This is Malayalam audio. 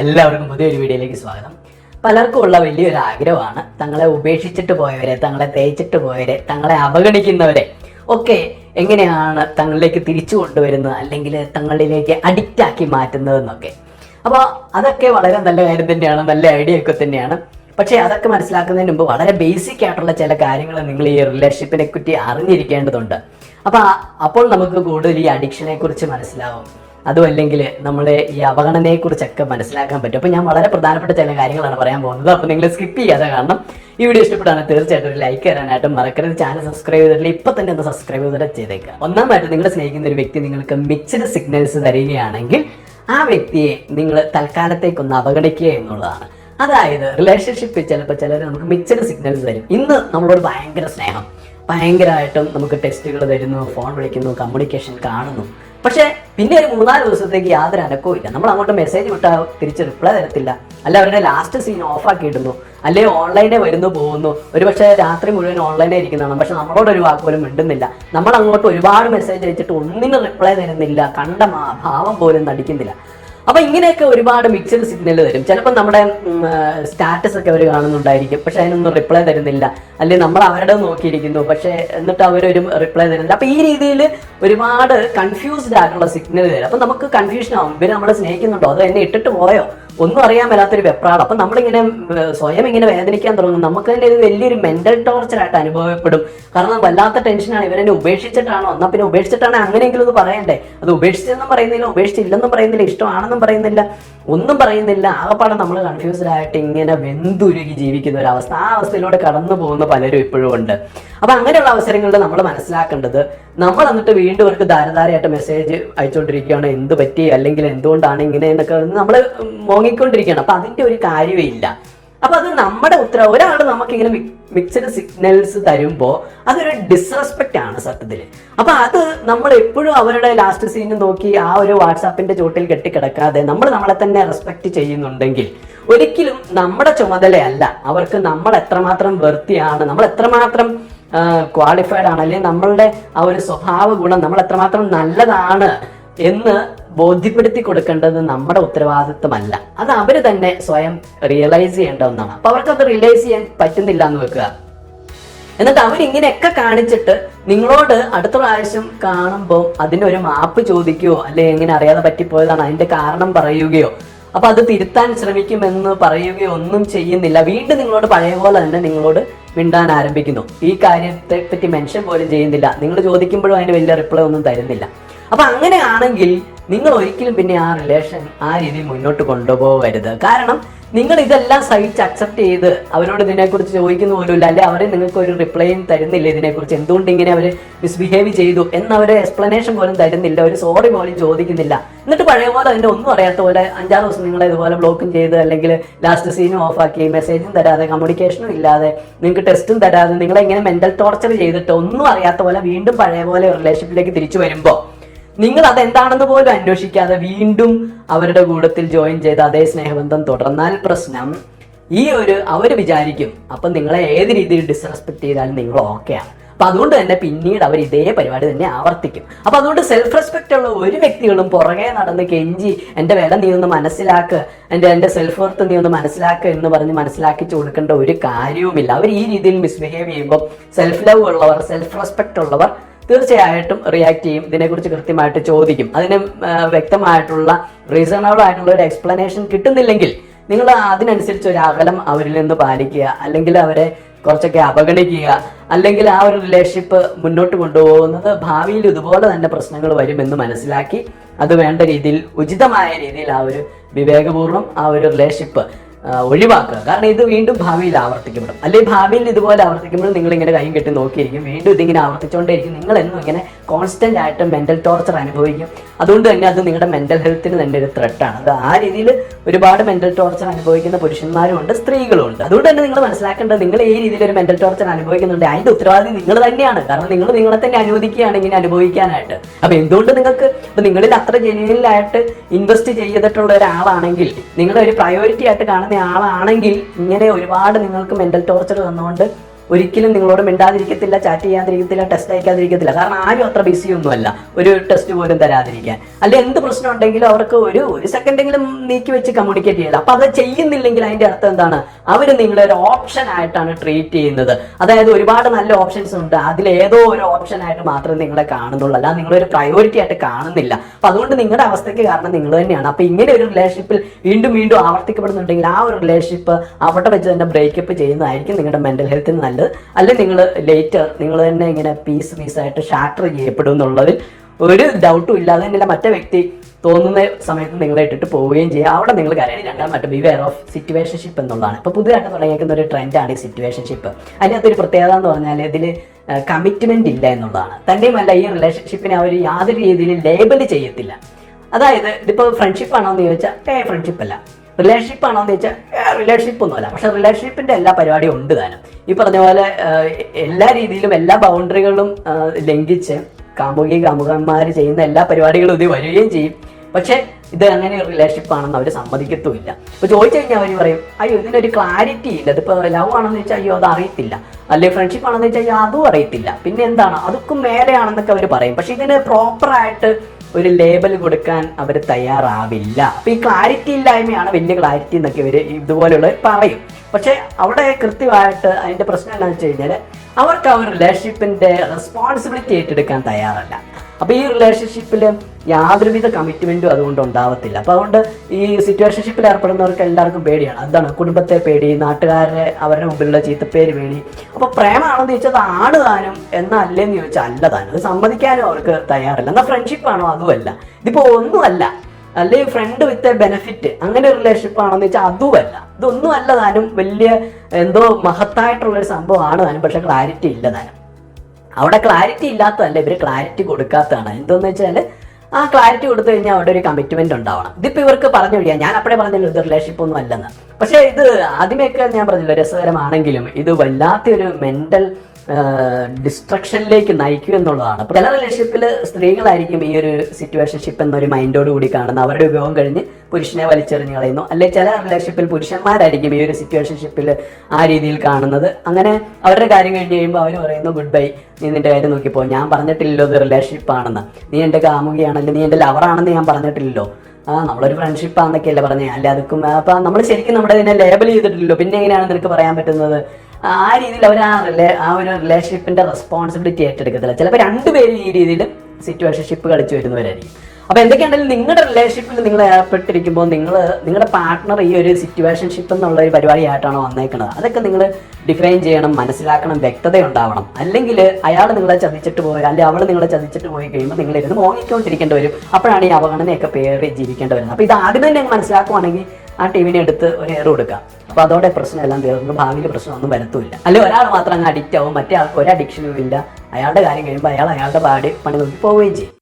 എല്ലാവർക്കും പുതിയൊരു വീഡിയോയിലേക്ക് സ്വാഗതം. പലർക്കും ഉള്ള വലിയൊരു ആഗ്രഹമാണ് തങ്ങളെ ഉപേക്ഷിച്ചിട്ട് പോയവരെ തങ്ങളെ തേച്ചിട്ട് പോയവരെ തങ്ങളെ അവഗണിക്കുന്നവരെ. ഒക്കെ എങ്ങനെയാണ് തങ്ങളിലേക്ക് തിരിച്ചു കൊണ്ടുവരുന്നത് അല്ലെങ്കിൽ തങ്ങളിലേക്ക് അഡിക്റ്റ് ആക്കി മാറ്റുന്നതെന്നൊക്കെ. അപ്പോൾ അതൊക്കെ വളരെ നല്ല കാര്യം തന്നെയാണ് നല്ല ഐഡിയ ഒക്കെ തന്നെയാണ്. പക്ഷേ അതൊക്കെ മനസ്സിലാക്കുന്നതിന് മുമ്പ് വളരെ ബേസിക് ആയിട്ടുള്ള ചില കാര്യങ്ങൾ നിങ്ങൾ ഈ റിലേഷൻഷിപ്പിനെ പറ്റി അറിഞ്ഞിരിക്കേണ്ടതുണ്ട്. അപ്പോൾ അപ്പോൾ നമുക്ക് കൂടുതൽ ഈ അഡിക്ഷനെ കുറിച്ച് മനസ്സിലാവും. അതും അല്ലെങ്കിൽ നമ്മുടെ ഈ അവഗണനയെ കുറിച്ചൊക്കെ മനസ്സിലാക്കാൻ പറ്റും. അപ്പോൾ ഞാൻ വളരെ പ്രധാനപ്പെട്ട ചില കാര്യങ്ങളാണ് പറയാൻ പോകുന്നത്. അപ്പോൾ നിങ്ങൾ സ്കിപ്പ് ചെയ്യാതെ കാരണം ഈ വീഡിയോ ഇഷ്ടപ്പെട്ടാണ് തീർച്ചയായിട്ടും ഒരു ലൈക്ക് തരാനായിട്ടും മറക്കരുത്. ചാനൽ സബ്സ്ക്രൈബ് ചെയ്തിട്ടില്ല ഇപ്പൊ തന്നെ ഒന്ന് സബ്സ്ക്രൈബ് ചെയ്തിട്ട് ചെയ്തേക്കുക. ഒന്നാമായിട്ട് നിങ്ങൾ സ്നേഹിക്കുന്ന ഒരു വ്യക്തി നിങ്ങൾക്ക് മിക്സഡ് സിഗ്നൽസ് തരികയാണെങ്കിൽ ആ വ്യക്തിയെ നിങ്ങൾ തൽക്കാലത്തേക്കൊന്ന് അവഗണിക്കുക എന്നുള്ളതാണ്. അതായത് റിലേഷൻഷിപ്പിൽ ചിലപ്പോൾ ചിലർ നമുക്ക് മിക്സഡ് സിഗ്നൽസ് തരും. ഇന്ന് നമ്മളോട് ഭയങ്കര സ്നേഹം. ഭയങ്കരമായിട്ടും നമുക്ക് ടെസ്റ്റുകൾ തരുന്നു ഫോൺ വിളിക്കുന്നു കമ്മ്യൂണിക്കേഷൻ കാണുന്നു. പക്ഷേ പിന്നെ ഒരു മൂന്നാൽ ദിവസത്തേക്ക് യാതൊരു അനക്കവും ഇല്ല. നമ്മൾ അങ്ങോട്ട് മെസ്സേജ് വിട്ടാൽ തിരിച്ച് റിപ്ലൈ തരത്തില്ല. അല്ല അവരുടെ ലാസ്റ്റ് സീൻ ഓഫ് ആക്കി ഇടുന്നു അല്ലെ ഓൺലൈനെ വരുന്നു പോകുന്നു. ഒരു പക്ഷേ രാത്രി മുഴുവൻ ഓൺലൈനെ ഇരിക്കുന്നതാണ്. പക്ഷെ നമ്മളോട് ഒരു വാക്ക് പോലും മിണ്ടുന്നില്ല. നമ്മൾ അങ്ങോട്ട് ഒരുപാട് മെസ്സേജ് അയച്ചിട്ട് ഒന്നിനും റിപ്ലൈ തരുന്നില്ല. കണ്ട ഭാവം പോലും നടിക്കുന്നില്ല. അപ്പൊ ഇങ്ങനെയൊക്കെ ഒരുപാട് മിക്സഡ് സിഗ്നൽ തരും ചിലപ്പോൾ നമ്മുടെ സ്റ്റാറ്റസ് ഒക്കെ അവർ കാണുന്നുണ്ടായിരിക്കും. പക്ഷെ അതിനൊന്നും റിപ്ലൈ തരുന്നില്ല. അല്ലെങ്കിൽ നമ്മൾ അവരുടെ നോക്കിയിരിക്കുന്നു? പക്ഷെ എന്നിട്ട് അവരൊരു റിപ്ലൈ തരുന്നില്ല. അപ്പൊ ഈ രീതിയിൽ ഒരുപാട് കൺഫ്യൂസ്ഡ് ആയിട്ടുള്ള സിഗ്നൽ തരും അപ്പൊ നമുക്ക് കൺഫ്യൂഷൻ ആവും. പിന്നെ നമ്മളെ സ്നേഹിക്കുന്നുണ്ടോ? അത് എന്നെ ഇട്ടിട്ട് പോയോ? ഒന്നും അറിയാൻ മേലാത്തൊരു വെപ്രാളം. അപ്പൊ നമ്മളിങ്ങനെ സ്വയം ഇങ്ങനെ വേദനിക്കാൻ തുടങ്ങും. നമുക്ക് തന്നെ ഇത് വലിയൊരു മെന്റൽ ടോർച്ചർ ആയിട്ട് അനുഭവപ്പെടും. കാരണം വല്ലാത്ത ടെൻഷനാണ് ഇവരെന്നെ ഉപേക്ഷിച്ചിട്ടാണോ? എന്നാ പിന്നെ ഉപേക്ഷിച്ചിട്ടാണ് അങ്ങനെയെങ്കിലും ഒന്ന് പറയണ്ടേ? അത് ഉപേക്ഷിച്ചെന്നും പറയുന്നില്ല ഉപേക്ഷിച്ചില്ലെന്നും പറയുന്നില്ല ഇഷ്ടമാണെന്നും പറയുന്നില്ല. ഒന്നും പറയുന്നില്ല. ആകപ്പാടെ നമ്മൾ കൺഫ്യൂസ്ഡ് ആയിട്ട് ഇങ്ങനെ വെന്തുരുകി ജീവിക്കുന്ന ഒരു അവസ്ഥ. ആ അവസ്ഥയിലൂടെ കടന്നു പോകുന്ന പലരും ഇപ്പോഴും ഉണ്ട്. അപ്പൊ അങ്ങനെയുള്ള അവസരങ്ങളിൽ നമ്മൾ മനസ്സിലാക്കേണ്ടത് നമ്മൾ എന്നിട്ട് വീണ്ടും അവർക്ക് ധാരധാരയായിട്ട് മെസ്സേജ് അയച്ചുകൊണ്ടിരിക്കുകയാണ്. എന്ത് പറ്റി? അല്ലെങ്കിൽ എന്തുകൊണ്ടാണ് ഇങ്ങനെ എന്നൊക്കെ നമ്മൾ മോങ്ങിക്കൊണ്ടിരിക്കുകയാണ്. അപ്പൊ അതിന്റെ ഒരു കാര്യമേ ഇല്ല അപ്പൊ അത് നമ്മുടെ ഉത്തരവ്. ഒരാൾ നമുക്ക് ഇങ്ങനെ മിക്സഡ് സിഗ്നൽസ് തരുമ്പോൾ അതൊരു ഡിസ്റെസ്പെക്റ്റ് ആണ് സത്യത്തിൽ അപ്പൊ അത് നമ്മൾ എപ്പോഴും അവരുടെ ലാസ്റ്റ് സീൻ നോക്കി ആ ഒരു വാട്സാപ്പിന്റെ ചോട്ടിൽ കെട്ടിക്കിടക്കാതെ നമ്മൾ നമ്മളെ തന്നെ റെസ്പെക്ട് ചെയ്യുന്നുണ്ടെങ്കിൽ ഒരിക്കലും നമ്മുടെ ചുമതലയല്ല അവർക്ക് നമ്മൾ എത്രമാത്രം വൃത്തിയാണ് നമ്മൾ എത്രമാത്രം ക്വാളിഫൈഡ് ആണ് അല്ലെങ്കിൽ നമ്മളുടെ ആ ഒരു സ്വഭാവ ഗുണം നമ്മൾ എത്രമാത്രം നല്ലതാണ് എന്ന് ബോധ്യപ്പെടുത്തി കൊടുക്കേണ്ടത് നമ്മുടെ ഉത്തരവാദിത്വമല്ല. അത് അവർ തന്നെ സ്വയം റിയലൈസ് ചെയ്യേണ്ട ഒന്നാണ്. അപ്പൊ അവർക്ക് അത് റിയലൈസ് ചെയ്യാൻ പറ്റുന്നില്ല എന്ന് വെക്കുക. എന്നിട്ട് അവരിങ്ങനെയൊക്കെ കാണിച്ചിട്ട് നിങ്ങളോട് അടുത്ത പ്രാവശ്യം കാണുമ്പോൾ അതിനൊരു മാപ്പ് ചോദിക്കുകയോ അല്ലെ എങ്ങനെ അറിയാതെ പറ്റിപ്പോയതാണ് അതിന്റെ കാരണം പറയുകയോ അപ്പൊ അത് തിരുത്താൻ ശ്രമിക്കുമെന്ന് പറയുകയോ ഒന്നും ചെയ്യുന്നില്ല. വീണ്ടും നിങ്ങളോട് പഴയ പോലെ തന്നെ നിങ്ങളോട് മിണ്ടാൻ ആരംഭിക്കുന്നു. ഈ കാര്യത്തെ പറ്റി മെൻഷൻ പോലും ചെയ്യുന്നില്ല. നിങ്ങൾ ചോദിക്കുമ്പോഴും അതിന് വലിയ റിപ്ലൈ ഒന്നും തരുന്നില്ല. അപ്പൊ അങ്ങനെയാണെങ്കിൽ നിങ്ങൾ ഒരിക്കലും പിന്നെ ആ റിലേഷൻ ആ രീതിയിൽ മുന്നോട്ട് കൊണ്ടുപോകരുത്. കാരണം നിങ്ങൾ ഇതെല്ലാം സഹിച്ച് അക്സെപ്റ്റ് ചെയ്ത് അവരോട് ഇതിനെക്കുറിച്ച് ചോദിക്കുന്ന പോലുമില്ല. അല്ലെ അവരെ നിങ്ങൾക്ക് ഒരു റിപ്ലൈയും തരുന്നില്ല ഇതിനെക്കുറിച്ച്. എന്തുകൊണ്ട് ഇങ്ങനെ അവർ മിസ്ബിഹേവ് ചെയ്തു എന്നവർ എക്സ്പ്ലനേഷൻ പോലും തരുന്നില്ല. ഒരു സോറി പോലും ചോദിക്കുന്നില്ല. എന്നിട്ട് പഴയ പോലെ അതിന്റെ ഒന്നും അറിയാത്ത പോലെ അഞ്ചാറ് ദിവസം നിങ്ങളെ ഇതുപോലെ ബ്ലോക്കും ചെയ്ത് അല്ലെങ്കിൽ ലാസ്റ്റ് സീനും ഓഫാക്കി മെസ്സേജും തരാതെ കമ്മ്യൂണിക്കേഷനും ഇല്ലാതെ നിങ്ങൾക്ക് ടെസ്റ്റും തരാതെ നിങ്ങളെ ഇങ്ങനെ മെന്റൽ ടോർച്ചർ ചെയ്തിട്ട് ഒന്നും അറിയാത്ത പോലെ വീണ്ടും പഴയ പോലെ റിലേഷൻഷിപ്പിലേക്ക് തിരിച്ചു വരുമ്പോൾ നിങ്ങൾ അതെന്താണെന്ന് പോലും അന്വേഷിക്കാതെ വീണ്ടും അവരുടെ കൂട്ടത്തിൽ ജോയിൻ ചെയ്ത് അതേ സ്നേഹബന്ധം തുടർന്നാൽ പ്രശ്നം. ഈ ഒരു അവർ വിചാരിക്കും അപ്പം നിങ്ങളെ ഏത് രീതിയിൽ ഡിസ്റെസ്പെക്ട് ചെയ്താലും നിങ്ങൾ ഓക്കെയാണ് അപ്പൊ അതുകൊണ്ട് തന്നെ പിന്നീട് അവർ ഇതേ പരിപാടി തന്നെ ആവർത്തിക്കും. അപ്പൊ അതുകൊണ്ട് സെൽഫ് റെസ്പെക്ട് ഉള്ള ഒരു വ്യക്തികളും പുറകെ നടന്ന് കെഞ്ചി എന്റെ വില നീ ഒന്ന് മനസ്സിലാക്ക് എന്റെ എന്റെ സെൽഫ് വർത്ത് നീ ഒന്ന് മനസ്സിലാക്ക എന്ന് പറഞ്ഞ് മനസ്സിലാക്കിച്ചു കൊടുക്കേണ്ട ഒരു കാര്യവുമില്ല. അവർ ഈ രീതിയിൽ മിസ്ബിഹേവ് ചെയ്യുമ്പോൾ സെൽഫ് ലവ് ഉള്ളവർ സെൽഫ് റെസ്പെക്ട് ഉള്ളവർ തീർച്ചയായിട്ടും റിയാക്ട് ചെയ്യും. ഇതിനെക്കുറിച്ച് കൃത്യമായിട്ട് ചോദിക്കും. അതിന് വ്യക്തമായിട്ടുള്ള റീസണബിൾ ആയിട്ടുള്ള ഒരു എക്സ്പ്ലനേഷൻ കിട്ടുന്നില്ലെങ്കിൽ നിങ്ങൾ അതിനനുസരിച്ച് ഒരു അകലം അവരിൽ നിന്ന് പാലിക്കുക. അല്ലെങ്കിൽ അവരെ കുറച്ചൊക്കെ അവഗണിക്കുക. അല്ലെങ്കിൽ ആ ഒരു റിലേഷൻഷിപ്പ് മുന്നോട്ട് കൊണ്ടുപോകുന്നത് ഭാവിയിൽ ഇതുപോലെ തന്നെ പ്രശ്നങ്ങൾ വരുമെന്ന് മനസ്സിലാക്കി അത് വേണ്ട രീതിയിൽ ഉചിതമായ രീതിയിൽ ആ ഒരു വിവേകപൂർവം ആ ഒരു റിലേഷൻഷിപ്പ് ഒഴിവാക്കുക. കാരണം ഇത് വീണ്ടും ഭാവിയിൽ ആവർത്തിക്കപ്പെടും. അല്ലെങ്കിൽ ഭാവിയിൽ ഇതുപോലെ ആവർത്തിക്കുമ്പോൾ നിങ്ങൾ ഇങ്ങനെ കൈയും കെട്ടി നോക്കിയിരിക്കും. വീണ്ടും ഇതിങ്ങനെ ആവർത്തിച്ചുകൊണ്ടേയിരിക്കും നിങ്ങൾ എന്നും ഇങ്ങനെ കോൺസ്റ്റന്റ് ആയിട്ട് മെന്റൽ ടോർച്ചർ അനുഭവിക്കും. അതുകൊണ്ട് തന്നെ അത് നിങ്ങളുടെ മെന്റൽ ഹെൽത്തിന് തന്നെ ഒരു ത്രെട്ടാണ് അത് ആ രീതിയിൽ ഒരുപാട് മെന്റൽ ടോർച്ചർ അനുഭവിക്കുന്ന പുരുഷന്മാരും ഉണ്ട് സ്ത്രീകളും ഉണ്ട് അതുകൊണ്ട് തന്നെ നിങ്ങൾ മനസ്സിലാക്കേണ്ടത് നിങ്ങൾ ഈ രീതിയിൽ ഒരു മെന്റൽ ടോർച്ചർ അനുഭവിക്കുന്നുണ്ട്. അതിന്റെ ഉത്തരവാദി നിങ്ങൾ തന്നെയാണ്. കാരണം നിങ്ങൾ നിങ്ങളെ തന്നെ അനുവദിക്കുകയാണ് ഇങ്ങനെ അനുഭവിക്കാനായിട്ട്. അപ്പൊ എന്തുകൊണ്ട് നിങ്ങൾക്ക് ഇപ്പൊ നിങ്ങളിൽ അത്ര ജെന്യൂനിലായിട്ട് ഇൻവെസ്റ്റ് ചെയ്തിട്ടുള്ള ഒരാളാണെങ്കിൽ നിങ്ങളെ ഒരു പ്രയോറിറ്റി ആയിട്ട് കാണുന്ന ആളാണെങ്കിൽ ഇങ്ങനെ ഒരുപാട് നിങ്ങൾക്ക് മെന്റൽ ടോർച്ചർ തന്നുകൊണ്ട് ഒരിക്കലും നിങ്ങളോട് മിണ്ടാതിരിക്കത്തില്ല ചാറ്റ് ചെയ്യാതിരിക്കത്തില്ല ടെസ്റ്റ് അയക്കാതിരിക്കത്തില്ല. കാരണം ആരും അത്ര ബിസി ഒന്നുമല്ല. ഒരു ടെസ്റ്റ് പോലും തരാതിരിക്കാൻ. അല്ലെ എന്ത് പ്രശ്നം ഉണ്ടെങ്കിലും അവർക്ക് ഒരു ഒരു സെക്കൻഡെങ്കിലും നീക്കി വെച്ച് കമ്മ്യൂണിക്കേറ്റ് ചെയ്യില്ല. അപ്പൊ അത് ചെയ്യുന്നില്ലെങ്കിൽ അതിന്റെ അർത്ഥം എന്താണ്? അവർ നിങ്ങളെ ഒരു ഓപ്ഷൻ ആയിട്ടാണ് ട്രീറ്റ് ചെയ്യുന്നത്. അതായത് ഒരുപാട് നല്ല ഓപ്ഷൻസ് ഉണ്ട്. അതിൽ ഏതോ ഒരു ഓപ്ഷൻ ആയിട്ട് മാത്രമേ നിങ്ങളെ കാണുന്നുള്ളൂ. അല്ല നിങ്ങളൊരു പ്രയോറിറ്റി ആയിട്ട് കാണുന്നില്ല. അപ്പൊ അതുകൊണ്ട് നിങ്ങളുടെ അവസ്ഥയ്ക്ക് കാരണം നിങ്ങൾ തന്നെയാണ്. അപ്പൊ ഇങ്ങനെ ഒരു റിലേഷൻഷിപ്പിൽ വീണ്ടും വീണ്ടും ആവർത്തിക്കപ്പെടുന്നുണ്ടെങ്കിൽ ആ ഒരു റിലേഷൻഷിപ്പ് അവിടെ വെച്ച് തന്നെ ബ്രേക്കപ്പ് ചെയ്യുന്നതായിരിക്കും നിങ്ങളുടെ മെന്റൽ ഹെൽത്തിന് നല്ലത് അല്ലെ നിങ്ങൾ ലേറ്റർ നിങ്ങൾ തന്നെ ഇങ്ങനെ പീസ് പീസായിട്ട് ഷാറ്റർ ചെയ്യപ്പെടും എന്നുള്ളതിൽ ഒരു ഡൗട്ടും ഇല്ലാതെ തന്നെ മറ്റേ വ്യക്തി തോന്നുന്ന സമയത്ത് നിങ്ങളെ ഇട്ടിട്ട് പോവുകയും ചെയ്യുക അവിടെ നിങ്ങൾ കാര്യം രണ്ടാം മറ്റേ ബിവെയർ ഓഫ് സിറ്റുവേഷൻഷിപ്പ് എന്നുള്ളതാണ്. ഇപ്പോൾ പുതിയതായിട്ട് തുടങ്ങിയിരിക്കുന്ന ഒരു ട്രെൻഡാണ് ഈ സിറ്റുവേഷൻഷിപ്പ് അതിനകത്തൊരു പ്രത്യേകത എന്ന് പറഞ്ഞാൽ ഇതിൽ കമ്മിറ്റ്മെന്റ് ഇല്ല എന്നുള്ളതാണ്. തന്നെയുമല്ല ഈ റിലേഷൻഷിപ്പിനെ അവർ യാതൊരു രീതിയിൽ ലേബൽ ചെയ്യത്തില്ല. അതായത് ഇതിപ്പോൾ ഫ്രണ്ട്ഷിപ്പ് ആണോ എന്ന് ചോദിച്ചാൽ ഏ ഫ്രണ്ട്ഷിപ്പ് അല്ല. റിലേഷൻഷിപ്പ് ആണോ എന്ന് ചോദിച്ചാൽ റിലേഷൻഷിപ്പ് ഒന്നുമല്ല. പക്ഷെ റിലേഷൻഷിപ്പിന്റെ എല്ലാ പരിപാടിയും ഉണ്ട് താനും. ഈ പറഞ്ഞ പോലെ എല്ലാ രീതിയിലും എല്ലാ ബൗണ്ടറികളും ലംഘിച്ച് കാമുകി കാമുകന്മാർ ചെയ്യുന്ന എല്ലാ പരിപാടികളും ഇത് വരികയും ചെയ്യും. പക്ഷേ ഇത് അങ്ങനെ റിലേഷൻഷിപ്പ് ആണെന്ന് അവർ സമ്മതിക്കത്തുമില്ല. അപ്പൊ ചോദിച്ചു കഴിഞ്ഞാൽ അവർ പറയും അയ്യോ ഇതിനൊരു ക്ലാരിറ്റി ഇല്ല. ഇതിപ്പോ ലവ് ആണെന്ന് വെച്ചാൽ അയ്യോ അത് അറിയത്തില്ല. അല്ലെങ്കിൽ ഫ്രണ്ട്ഷിപ്പ് ആണെന്ന് വെച്ചാൽ അയ്യോ അതും അറിയത്തില്ല. പിന്നെ എന്താണ്? അതൊക്കെ മേലെയാണെന്നൊക്കെ അവർ പറയും. പക്ഷെ ഇതിന് പ്രോപ്പറായിട്ട് ഒരു ലേബൽ കൊടുക്കാൻ അവർ തയ്യാറാവില്ല. അപ്പൊ ഈ ക്ലാരിറ്റി ഇല്ലായ്മയാണ് വലിയ ക്ലാരിറ്റി എന്നൊക്കെ ഇവർ ഇതുപോലുള്ളവർ പറയും. പക്ഷെ അവിടെ കൃത്യമായിട്ട് അതിന്റെ പ്രശ്നം എന്താണെന്ന് വെച്ച് കഴിഞ്ഞാൽ അവർക്ക് ഒരു റിലേഷൻഷിപ്പിന്റെ റെസ്പോൺസിബിലിറ്റി ഏറ്റെടുക്കാൻ തയ്യാറല്ല. അപ്പൊ ഈ റിലേഷൻഷിപ്പിൽ യാതൊരുവിധ കമ്മിറ്റ്മെന്റും അതുകൊണ്ട് ഉണ്ടാവത്തില്ല. അപ്പൊ അതുകൊണ്ട് ഈ സിറ്റുവേഷൻഷിപ്പിൽ ഏർപ്പെടുന്നവർക്ക് എല്ലാവർക്കും പേടിയാണ്. അതാണ് കുടുംബത്തെ പേടി നാട്ടുകാരെ അവരുടെ മുമ്പിലുള്ള ചീത്തപ്പേര് പേടി. അപ്പൊ പ്രേമാണെന്ന് ചോദിച്ചത് ആണ് താനും എന്നല്ലേന്ന് ചോദിച്ചാൽ അല്ല താനും അത് സമ്മതിക്കാനും അവർക്ക് തയ്യാറില്ല. എന്നാൽ ഫ്രണ്ട്ഷിപ്പ് ആണോ അതുമല്ല ഇതിപ്പോ ഒന്നുമല്ല. അല്ലെങ്കിൽ ഫ്രണ്ട് വിത്ത് എ ബെനിഫിറ്റ് അങ്ങനെ ഒരു റിലേഷൻഷിപ്പ് ആണെന്ന് വെച്ചാൽ അതുമല്ല ഇതൊന്നും അല്ല താനും വലിയ എന്തോ മഹത്തായിട്ടുള്ള ഒരു സംഭവമാണ് താനും പക്ഷെ ക്ലാരിറ്റി ഇല്ല താനും അവിടെ ക്ലാരിറ്റി ഇല്ലാത്തതല്ല ഇവർ ക്ലാരിറ്റി കൊടുക്കാത്തതാണ്. എന്തെന്ന് വെച്ചാൽ ആ ക്ലാരിറ്റി കൊടുത്തു കഴിഞ്ഞാൽ അവിടെ ഒരു കമ്മിറ്റ്മെന്റ് ഉണ്ടാവണം. ഇതിപ്പോ ഇവർക്ക് പറഞ്ഞു കഴിയാം ഞാൻ അപ്പോഴേ പറഞ്ഞല്ലോ ഇത് റിലേഷൻഷിപ്പ് ഒന്നും അല്ലെന്ന്. പക്ഷേ ഇത് ആദ്യമൊക്കെ ഞാൻ പറഞ്ഞില്ല രസകരമാണെങ്കിലും ഇത് വല്ലാത്തൊരു മെന്റൽ ഡിസ്ട്രക്ഷനിലേക്ക് നയിക്കും എന്നുള്ളതാണ്. ചില റിലേഷൻഷിപ്പിൽ സ്ത്രീകളായിരിക്കും ഈ ഒരു സിറ്റുവേഷൻഷിപ്പ് എന്നൊരു മൈൻഡോട് കൂടി കാണുന്നത്. അവരുടെ ഉപയോഗം കഴിഞ്ഞ് പുരുഷനെ വലിച്ചെറിഞ്ഞ് കളയുന്നു. അല്ലെങ്കിൽ ചില റിലേഷൻഷിപ്പിൽ പുരുഷന്മാരായിരിക്കും ഈ ഒരു സിറ്റുവേഷൻഷിപ്പിൽ ആ രീതിയിൽ കാണുന്നത്. അങ്ങനെ അവരുടെ കാര്യം കഴിഞ്ഞ് കഴിയുമ്പോൾ അവർ പറയുന്നു ഗുഡ് ബൈ. നീ നിന്റെ കാര്യം നോക്കിപ്പോ ഞാൻ പറഞ്ഞിട്ടില്ലല്ലോ ഇത് റിലേഷൻഷിപ്പ് ആണെന്ന്. നീ എന്റെ കാമുകിയാണല്ലോ നീ എന്റെ ലവറാണെന്ന് ഞാൻ പറഞ്ഞിട്ടില്ലല്ലോ. ആ നമ്മളൊരു ഫ്രണ്ട്ഷിപ്പ് ആണെന്നൊക്കെയല്ലേ പറഞ്ഞേ. അല്ല അതൊക്കെ അപ്പൊ നമ്മൾ ശരിക്കും നമ്മുടെ ഇതിനെ ലേബൽ ചെയ്തിട്ടില്ലല്ലോ. പിന്നെ എങ്ങനെയാണ് നിനക്ക് പറയാൻ പറ്റുന്നത്? ആ രീതിയിൽ അവർ ആ റിലേ ആ ഒരു റിലേഷൻഷിപ്പിന്റെ റെസ്പോൺസിബിലിറ്റി ഏറ്റെടുക്കത്തില്ല. ചിലപ്പോൾ രണ്ടുപേരും ഈ രീതിയിൽ സിറ്റുവേഷൻഷിപ്പ് കളിച്ചു വരുന്നവരായിരിക്കും. അപ്പൊ എന്തൊക്കെയാണെങ്കിലും നിങ്ങളുടെ റിലേഷൻഷിപ്പിൽ നിങ്ങൾ ഏർപ്പെട്ടിരിക്കുമ്പോൾ നിങ്ങൾ നിങ്ങളുടെ പാർട്ട്ണർ ഈ ഒരു സിറ്റുവേഷൻഷിപ്പ് എന്നുള്ള ഒരു പരിപാടിയായിട്ടാണ് വന്നേക്കുന്നത് അതൊക്കെ നിങ്ങൾ ഡിഫൈൻ ചെയ്യണം മനസ്സിലാക്കണം വ്യക്തത ഉണ്ടാവണം അല്ലെങ്കിൽ അയാൾ നിങ്ങളെ ചതിച്ചിട്ട് പോയി അല്ലെങ്കിൽ അവൾ നിങ്ങളെ ചതിച്ചിട്ട് പോയി കഴിയുമ്പോൾ നിങ്ങൾ ഇരുന്ന് മോങ്ങിക്കൊണ്ടിരിക്കേണ്ടി വരും. അപ്പോഴാണ് ഈ അവഗണനയൊക്കെ പേറി ജീവിക്കേണ്ടി വരുന്നത്. അപ്പൊ ഇത് ആദ്യം തന്നെ മനസ്സിലാക്കുവാണെങ്കിൽ ആ ടീമിനെ എടുത്ത് ഒരു എയർ കൊടുക്കാം. അപ്പൊ അതോടെ പ്രശ്നമെല്ലാം തീർന്നു. ഭാവിയിൽ പ്രശ്നമൊന്നും വരത്തുമില്ല അല്ലെങ്കിൽ ഒരാൾ മാത്രം അങ്ങ് അഡിക്റ്റ് ആവും മറ്റേ ആൾക്ക് ഒരു അഡിക്ഷനും ഇല്ല. അയാളുടെ കാര്യം കഴിയുമ്പോൾ അയാൾ അയാളുടെ പാടി പണി നോക്കി പോവുകയും ചെയ്യും.